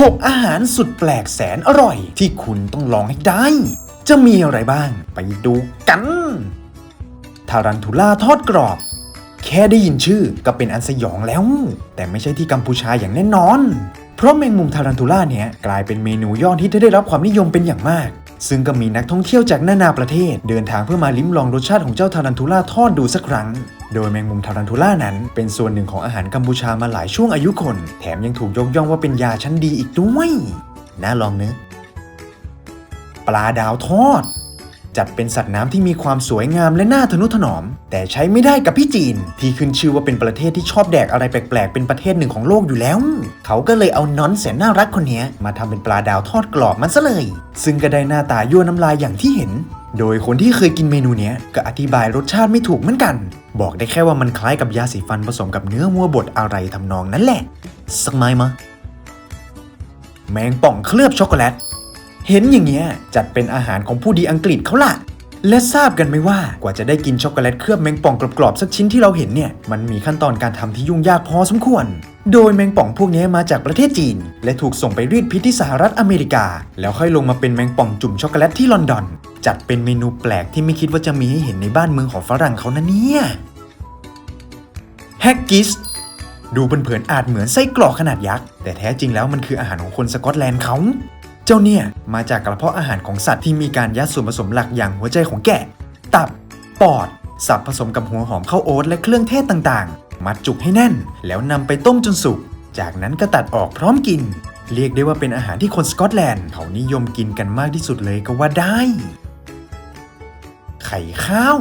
6 อาหารสุดแปลกแสนอร่อย ที่คุณต้องลองให้ได้ จะมีอะไรบ้าง ไปดูกันทารันทูล่าทอดกรอบ แค่ได้ยินชื่อก็เป็นอันสยองแล้ว แต่ไม่ใช่ที่กัมพูชาอย่างแน่นอน เพราะแมงมุมทารันทูล่าเนี่ยกลายเป็นเมนูยอดที่ได้รับความนิยมเป็นอย่างมาก ซึ่งก็มีนักท่องเที่ยวจากนานาประเทศ เดินทางเพื่อมาลิ้มลองรสชาติของเจ้าทารันทูล่าทอดดูสักครั้ง โดยแมงมุมทารันทูล่านั้น เป็นส่วนหนึ่งของอาหารกัมพูชามาหลายช่วงอายุคน แถมยังถูกยกย่องว่าเป็นยาชั้นดีอีกด้วย น่าลองเนื้อะปลาดาวทอด จัดเป็นสัตว์น้ำที่มีความสวยงามและน่าทนุถนอม แต่ใช้ไม่ได้กับพี่จีน ที่ขึ้นชื่อว่าเป็นประเทศที่ชอบแดกอะไรแปลกๆ เป็นประเทศหนึ่งของโลกอยู่แล้ว เขาก็เลยเอาน้อนแสนน่ารักคนนี้มาทำเป็นปลาดาวทอดกรอบมันซะเลย ซึ่งก็ได้หน้าตายั่วน้ำลายอย่างที่เห็น โดยคนที่เคยกินเมนูเนี้ยก็อธิบายรสชาติไม่ถูกเหมือนกัน บอกได้แค่ว่ามันคล้ายกับยาสีฟันผสมกับเนื้อวัวบดอะไรทำนองนั้นแหละ สักไม้มะแมงป่องเคลือบช็อกโกแลต เห็นอย่างเงี้ยจัดเป็นอาหารของผู้ดีอังกฤษเขาล่ะ และทราบกันไหมว่ากว่าจะได้กินช็อกโกแลตเคลือบแมงป่องกรอบๆสักชิ้นที่เราเห็นเนี่ยมันมีขั้นตอนการทำที่ยุ่งยากพอสมควร โดยแมงป่องพวกนี้มาจากประเทศจีน และถูกส่งไปรีดพิษที่สหรัฐอเมริกา แล้วค่อยลงมาเป็นแมงป่องจุ่มช็อกโกแลตที่ลอนดอน จัดเป็นเมนูแปลกที่ไม่คิดว่าจะมีให้เห็นในบ้านเมืองของฝรั่งเขานะเนี่ยแฮกกิสดูเผินๆอาจเหมือนไส้กรอกขนาดยักษ์แต่แท้จริงแล้วมันคืออาหารของคนสกอตแลนด์เขา จ้าเนี่ยมาจากกระเพาะอาหารของสัตว์ที่มีการยัดส่วนผสมหลักอย่างหัวใจของแกะ ตับ ปอด สับผสมกับหัวหอมข้าวโอ๊ตและเครื่องเทศต่างๆ มัดจุกให้แน่น แล้วนำไปต้มจนสุก จากนั้นก็ตัดออกพร้อมกิน เรียกได้ว่าเป็นอาหารที่คนสกอตแลนด์เขานิยมกินกันมากที่สุดเลยก็ว่าได้ ไข่ข้าว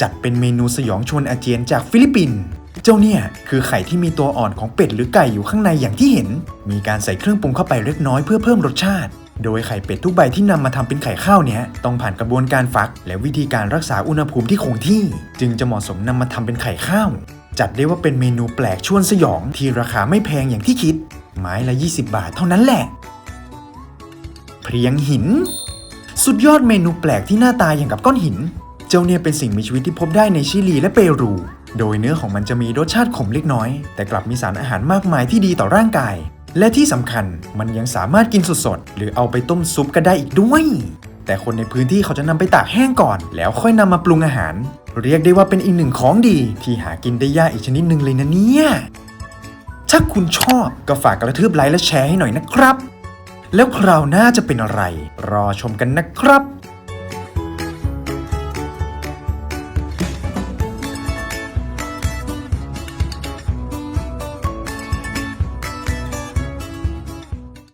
จัดเป็นเมนูสยองชวนอาเจียนจากฟิลิปปินส์ เจ้าเนี่ยคือไข่ที่มีตัวอ่อนของเป็ดหรือไก่อยู่ข้างในอย่างที่เห็น มีการใส่เครื่องปรุงเข้าไปเล็กน้อยเพื่อเพิ่มรสชาติ โดยไข่เป็ดทุกใบที่นำมาทำเป็นไข่ข้าวเนี้ยต้องผ่านกระบวนการฟัก และวิธีการรักษาอุณหภูมิที่คงที่ จึงจะเหมาะสมนำมาทำเป็นไข่ข้าว จัดได้ว่าเป็นเมนูแปลกชวนสยองที่ราคาไม่แพงอย่างที่คิด ไม้ละ 20 บาทเท่านั้นแหละ เพียงหิน สุดยอดเมนูแปลกที่หน้าตาอย่างกับก้อนหิน เจ้าเนี่ยเป็นสิ่งมีชีวิตที่พบได้ในชิลีและเปรู โดยเนื้อของมันจะมีรสชาติขมเล็กน้อย แต่กลับมีสารอาหารมากมายที่ดีต่อร่างกาย และที่สำคัญมันยังสามารถกินสดๆ หรือเอาไปต้มซุปก็ได้อีกด้วย แต่คนในพื้นที่เขาจะนำไปตากแห้งก่อน แล้วค่อยนำมาปรุงอาหาร เรียกได้ว่าเป็นอีกหนึ่งของดี ที่หากินได้ยากอีกชนิดหนึ่งเลยนะเนี่ยถ้าคุณชอบก็ฝากกระทืบไลค์และแชร์ให้หน่อยนะครับ แล้วคราวหน้าจะเป็นอะไร รอชมกันนะครับ